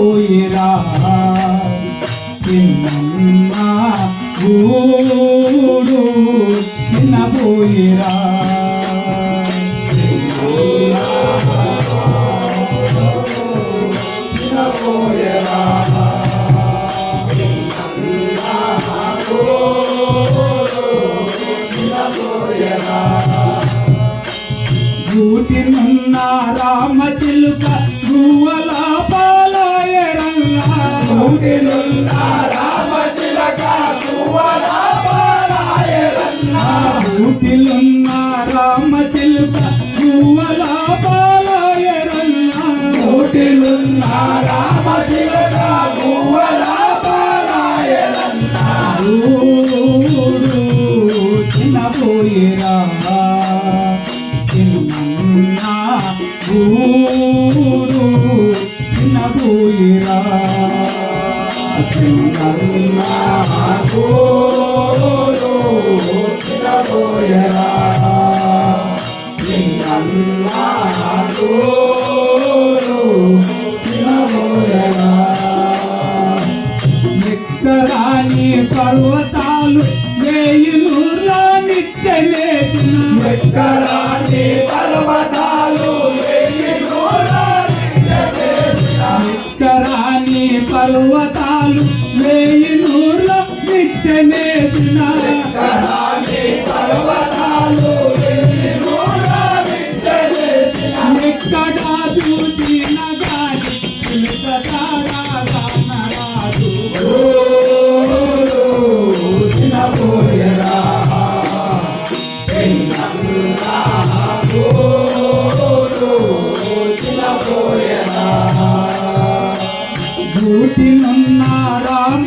কইরা గూటినున్న రామ చిలుక గువ్వల పాలాయరల్లా గూటినున్న రామ చిలుక గూటినున్న రామ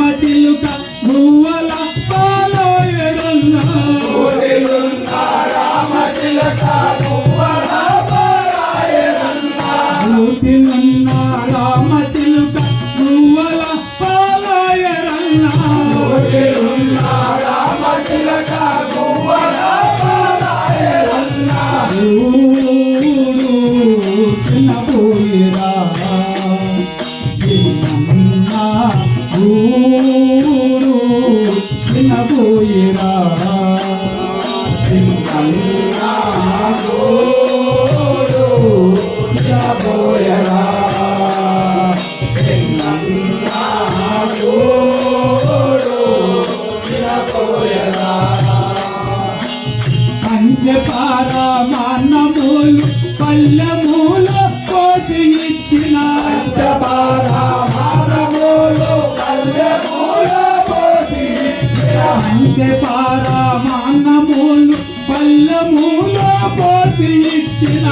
పంచపార మానములు పల్లెముల కోటి ఇచ్చిన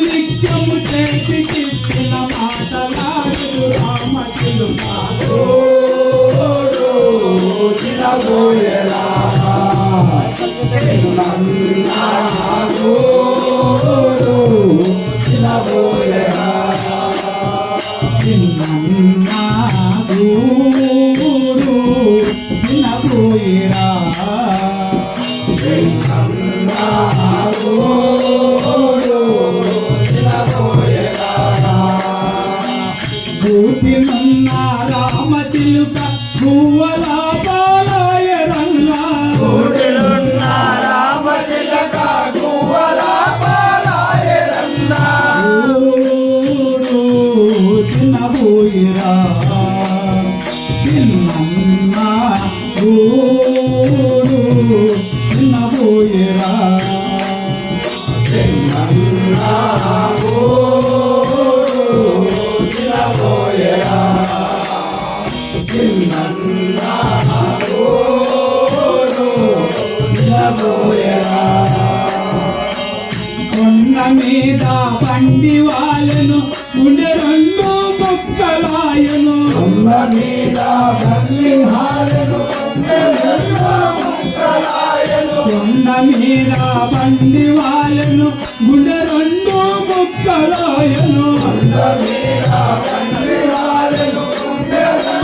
నిత్యము చేతికిచ్చిన మాటలాడు చిన్నబోయేలా చిన్నబోయేలా చిన్నబోయేలా చిన్న గూడు కొన్న మీద పండి వాళ్ళను గుండె రెండు ముక్కలాయను. కొన్న మీద పండి వాళ్ళను కొన్న మీద పండి వాళ్ళను గుండె రెండు ముక్కలాయను. కొండ మీద పండి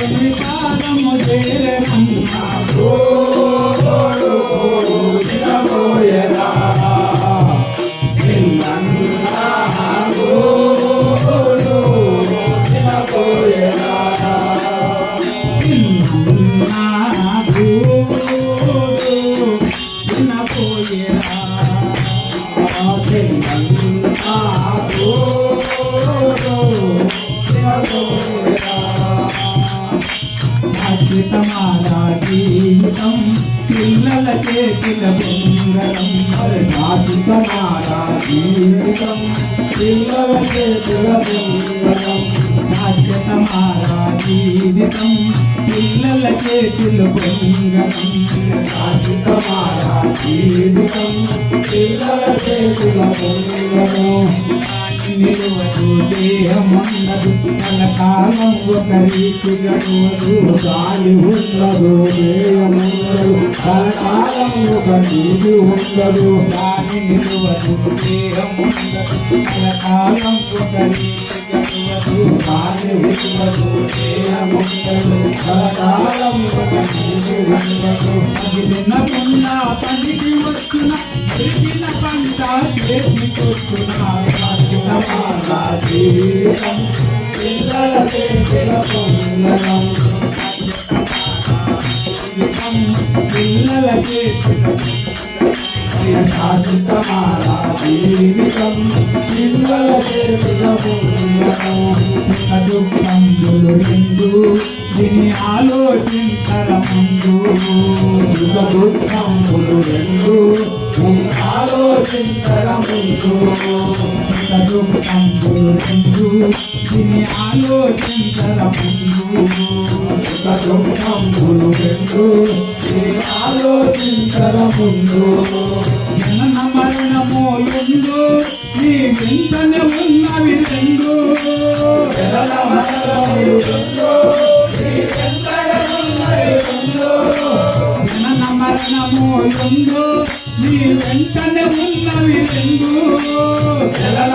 சொல்லுங்கள் జీవితం పిల్లల చేతుల బొంగరం అద్భుతమారా జీవితం. పిల్లల చేతుల బొంగరం జీవితం. చేతుల జీవితం పిల్లల చేతుల బొంగరం నిలువదు దేహమున్నదు కలకాలం ఒక గాలి ఉండదు ఒక ఉండదు నిలువదు ఒక ఉండదు పనికి వచ్చిన తిరిగిన పంట జీవితం పిల్లల చేసిన పొంగలం పిల్లల చేసిన సాధితమారా దీని ఆలోచించర ముందు సుఖ రెండు దీని ముందు సుఖ రెండు దీని ఆలోచించర ముందు సుఖ రెండు ఆలోచించర ముందు జనన మరణములుండు నీ వింతనే ఉన్నవి రెండు. జనన మరణములుండు నీ రెండు. నీ వెంటనే ఉన్నవి రెండు. జనన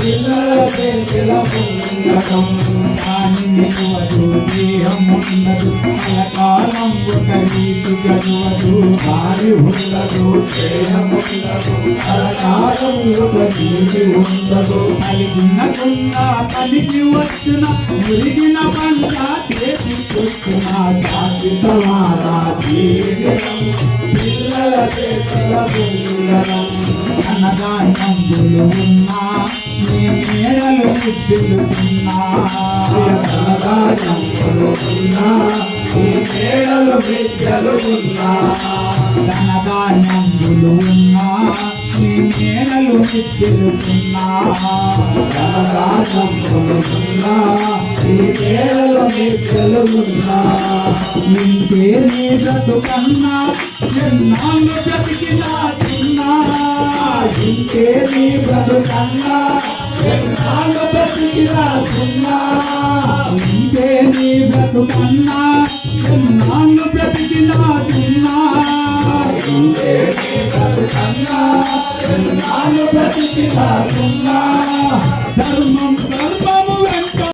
పిల్లల చేతిల పుంగకం కానీ నిలువదు దేహం ఒక రీతి గడువదు గాలి ఉండదు దేహం ఉండదు ఒక రీతి ఉండదు కలిగినకుండా పనికి వచ్చిన మురిగిన పంట చేతికొచ్చిన జాతితమారా జీవితం పిల్లల చేతుల పుంగరం అన్నదానంబులు ఉన్నా. నీ ఉన్నా నీ విద్యలు ఉన్నా. మేడలు విద్యులుతున్నా ధనధాన్యంబులు నీ మేడలు విద్యలు ఉన్నా ఇంకే నీ బ్రతుకన్నా ఎన్నాళ్ళు బ్రతికినా తిన్నా ఇంకే నీ బ్రతుకన్నా నీకే నీ బ్రతుకన్నా నాన్ను బ్రతికినా తిన్నా నీకే నీ బ్రతుకన్నా నాన్ను బ్రతికినా తిన్నా ధర్మం గర్భము వెంట